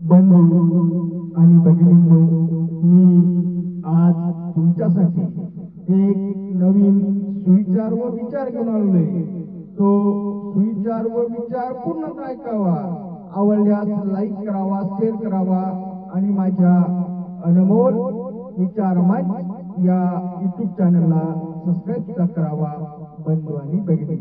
बंधू आणि भगिनींनो मी आज तुमच्यासाठी एक नवीन सुविचार व विचार घेऊन आलोय. तो सुविचार व विचार पूर्ण ऐकावा आवडल्यास लाईक करावा शेअर करावा आणि माझ्या अनमोल विचार मंच या युट्यूब चॅनलला सबस्क्राईब सुद्धा करावा बंधू आणि भगिनी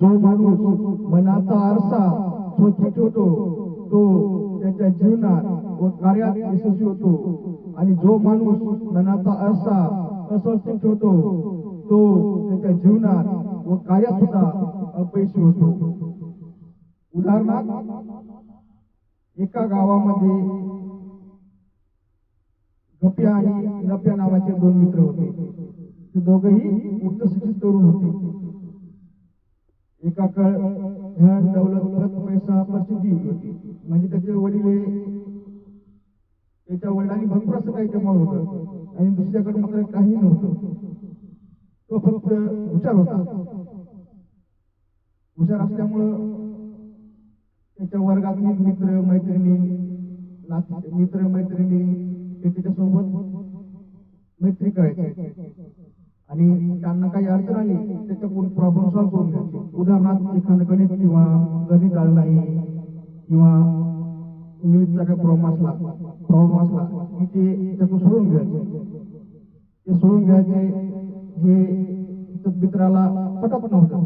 जो माणूस मनाचा आरसा स्वच्छ ठेवतो तो त्याच्या जीवनात व कार्यात यशस्वी होतो. आणि जो माणूस मनाचा आरसा अस्वच्छ ठेवतो तो त्याच्या जीवनात व कार्यात सुद्धा अपयशी होतो. उदाहरणार्थ एका गावामध्ये गप्या आणि नप्या नावाचे दोन मित्र होते. ते दोघही उच्च शिक्षित तरुण होते. एका काळ ह्या दौलत पैसा प्रसिद्धी म्हणजे त्याचे वडील त्याच्या वडिलांनी भरपूर असं काही कमावलं होतं. आणि दुसऱ्याकडे मात्र काही नव्हतं. तो फक्त हुशार होता. हुशार असल्यामुळं त्याच्या वर्गातली मित्र मैत्रिणी मित्र मैत्रिणी ते त्याच्यासोबत मैत्री करायचे. आणि त्यांना काही अडचण आली त्याच्याकडून प्रॉब्लेम सॉल्व्ह करून घ्यायचे. उदाहरणार्थ एखादं गणित किंवा गणित आलं नाही किंवा इंग्लिशचा काही प्रॉब्लेम असला प्रॉब्लेम असला की ते त्यातून सोडून घ्यायचे. ते सोडून घ्यायचे हे मित्राला पटत नव्हतं.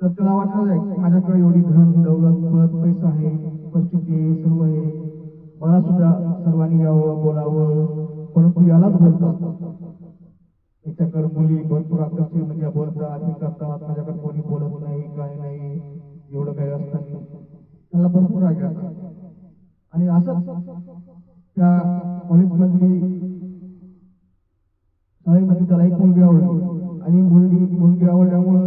तर त्याला वाटलं की माझ्याकडे एवढी धन दौलत पद पैसा आहे परिस्थिती सर्व आहे. मला सुद्धा सर्वांनी यावं बोलावं परंतु यालाच बोलतात. त्याच्याकडे मुली भरपूर आकर्षित म्हणजे बोलतात त्याला भरपूर राग आणि असंच त्या कॉलेजमधली शाळेमध्ये त्याला एक मुलगी आवडली. आणि मुलगी मुलगी आवडल्यामुळं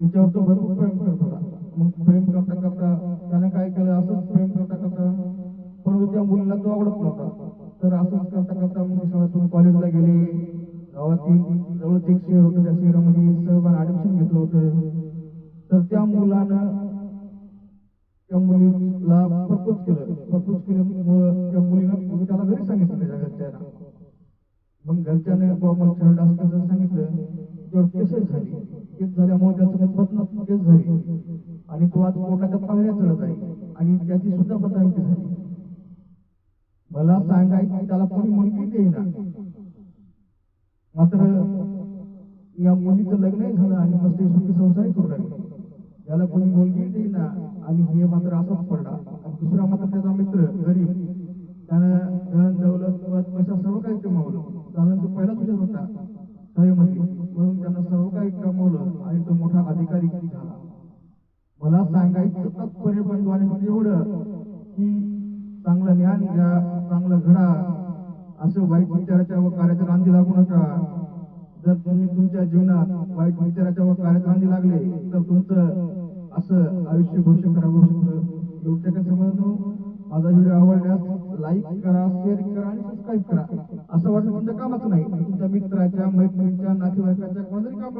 तिच्यावर तो भरपूर प्रेम करत होता. मग प्रेम करता करता त्याने काय केलं? असंच प्रेम करता करता परंतु त्या मुलीला तो आवडत नव्हता. तर असंच करता करता मग शाळेतून कॉलेजला गेले. गावातील जवळच एक शहर होतं. त्या शहरामध्ये सहभाग ऍडमिशन घेतलं होतं. तर त्या मुलानं प्रपोज केलं. प्रपोज केल्यामुळं त्या मुलीनं त्याला घरी सांगितलं त्याच्या घरच्यांना. मग घरच्याने बाबा मला थर्ड असं कसं सांगितलं. तेव्हा केसेस झाली. केस झाल्यामुळे त्याचं पत्न केस झाली. आणि तो आज कोर्टाच्या पायऱ्या चढत आहे. आणि त्याची सुद्धा बदनामी झाली. मला सांगायचं त्याला कोणी मुलगी देईना. मात्र या मुलीचं लग्नही झालं आणि मस्त सुखी संसारही करू लागले. याला कोणी मुलगी देईना. आणि हे मात्र असाच पडला. दुसरा मात्र त्याचा मित्र गरीब. त्यानं धन दौलत पैसा सर्व काही कमावलं. कारण तो पहिला तुझ्याच होता. शाळेमध्ये म्हणून त्यानं सर्व काही कमावलं आणि तो मोठा अधिकारी झाला. मला सांगायचं तात्पर्य बंधवाने एवढं की चांगलं ज्ञान घ्या चांगलं घडा. असं वाईट विचाराच्या व कार्याच्या रांधी लागू नका. जर तुम्ही तुमच्या जीवनात वाईट विचाराच्या व कार्याच्या रांधी लागले तर तुमचं असं आयुष्य घोषित होऊ शकतं. एवढं समजतो माझा व्हिडिओ आवडल्यास लाईक करा शेअर करा आणि सबस्क्राईब करा. असं वाटतं तुमच्या कामाचं नाही तुमच्या मित्राच्या मैत्रिणीच्या नातेवाईकाच्या कोणातरी काम